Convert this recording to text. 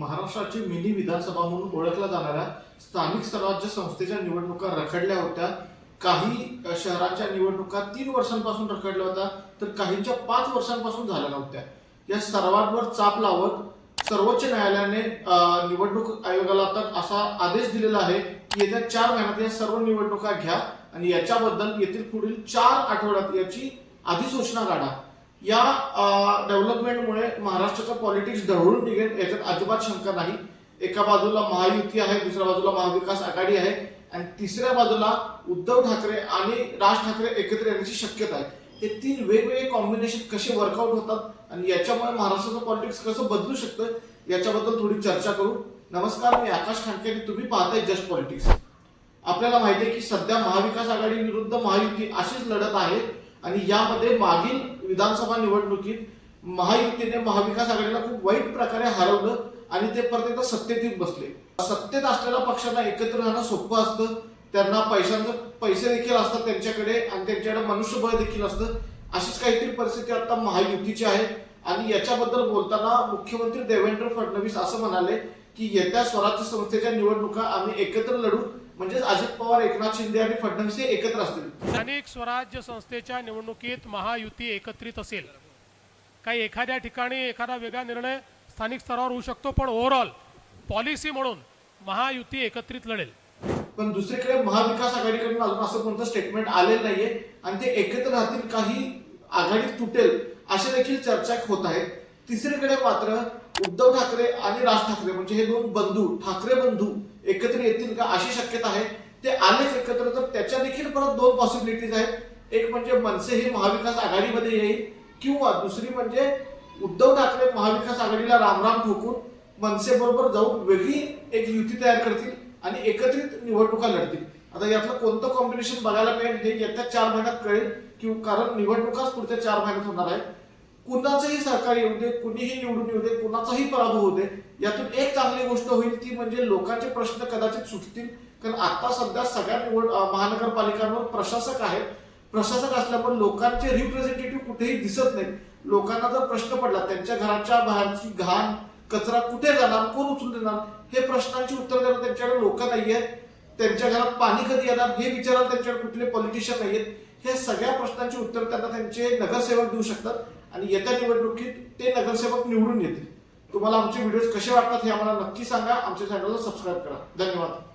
महाराष्ट्राची मिनी विधानसभा म्हणून ओळखल्या जाणाऱ्या स्थानिक स्वराज्य संस्थेच्या निवडणुका रखडल्या होत्या. काही शहरांच्या निवडणुका तीन वर्षांपासून रखडल्या होत्या तर काहींच्या पाच वर्षांपासून झाल्या नव्हत्या. या सर्वांवर चाप लावत सर्वोच्च न्यायालयाने निवडणूक आयोगाला तर असा आदेश दिलेला आहे की येत्या चार महिन्यात या सर्व निवडणुका घ्या आणि याच्याबद्दल येथील पुढील चार आठवड्यात याची अधिसूचना काढा. या डेव्हलपमेंटमुळे महाराष्ट्राचं पॉलिटिक्स ढवळून निघेल याच्यात अजिबात शंका नाही. एका बाजूला महायुती आहे दुसऱ्या बाजूला महाविकास आघाडी आहे आणि तिसऱ्या बाजूला उद्धव ठाकरे आणि राज ठाकरे एकत्र येण्याची शक्यता आहे. हे तीन वेगवेगळे कॉम्बिनेशन कसे वर्कआउट होतात आणि याच्यामुळे महाराष्ट्राचं पॉलिटिक्स कसं बदलू शकतं याच्याबद्दल थोडी चर्चा करू. नमस्कार मी आकाश खांडके आणि तुम्ही पाहताय जस्ट पॉलिटिक्स आपल्याला माहिती आहे की सध्या महाविकास आघाडी विरुद्ध महायुती अशीच लढत आहे. आणि यामध्ये मागील विधानसभा निवडणुकीत महायुतीने महाविकास आघाडीला खूप वाईट प्रकारे हरवलं आणि ते परत एकदा सत्तेत येऊन बसले. सत्तेत असलेल्या पक्षांना एकत्र राहणं सोपं असतं. त्यांना पैशांचं पैसे देखील असतात त्यांच्याकडे आणि त्यांच्याकडे मनुष्यबळ देखील असतं. अशीच काहीतरी परिस्थिती आता महायुतीची आहे. आणि याच्याबद्दल बोलताना मुख्यमंत्री देवेंद्र फडणवीस असं म्हणाले की येत्या स्वराज्य संस्थेच्या निवडणुका आम्ही एकत्र लढू. म्हणजेच अजित पवार एकनाथ शिंदे आणि फडणवीस हे एकत्र असतील. स्थानिक स्वराज्य संस्थेच्या निवडणुकीत महायुती एकत्रित असेल. काही एखाद्या ठिकाणी एखादा वेगळा निर्णय स्थानिक स्तरावर होऊ शकतो पण ओव्हरऑल पॉलिसी म्हणून महायुती एकत्रित लढेल. पण दुसरीकडे महाविकास आघाडीकडून अजून असं कोणतं स्टेटमेंट आलेलं नाहीये आणि ते एकत्र राहतील काही आघाडी तुटेल अशा देखील चर्चा होत आहेत तिसरीकडे मात्र उद्धव ठाकरे आणि राज ठाकरे म्हणजे हे दोन बंधू ठाकरे बंधू एकत्र येतील का अशी शक्यता आहे? ते आलेच एकत्र तर त्याच्या देखील परत दोन पॉसिबिलिटीज आहेत. एक म्हणजे मनसे हे महाविकास आघाडीमध्ये येईल किंवा दुसरी म्हणजे उद्धव ठाकरे महाविकास आघाडीला रामराम ठोकून मनसे बरोबर जाऊन वेगळी एक युती तयार करतील आणि एकत्रित निवडणुका लढतील. आता यातलं कोणतं कॉम्बिनेशन बघायला मिळेल हे येत्या चार महिन्यात कळेल की कारण निवडणुकाच पुढच्या चार महिन्यात होणार आहे कुणाचंही सरकार येऊ दे कुणीही निवडून येऊ दे कुणाचाही पराभव होऊ दे यातून एक चांगली गोष्ट होईल ती म्हणजे लोकांचे प्रश्न कदाचित सुटतील. कारण आता सध्या सगळ्या निवड महानगरपालिकांवर प्रशासक आहेत. प्रशासक असल्यामुळे लोकांचे रिप्रेझेंटेटिव्ह कुठेही दिसत नाहीत. लोकांना जर प्रश्न पडला त्यांच्या घराच्या बाहेरची घाण कचरा कुठे जाणार कोण उचलून देणार हे प्रश्नांची उत्तर देणार त्यांच्याकडे लोक आहेत त्यांच्या घरात पाणी कधी येणार हे विचारायला त्यांच्याकडे कुठले पॉलिटिशियन आहेत हे सगळ्या प्रश्नांची उत्तर त्यांना त्यांचे नगरसेवक देऊ शकतात आणि येत्या निवडणुकीत ते नगरसेवक निवडून येतील. तुम्हाला आमचे व्हिडिओज कसे वाटतात हे आम्हाला नक्की सांगा. आमच्या चॅनलला सबस्क्राईब करा. धन्यवाद.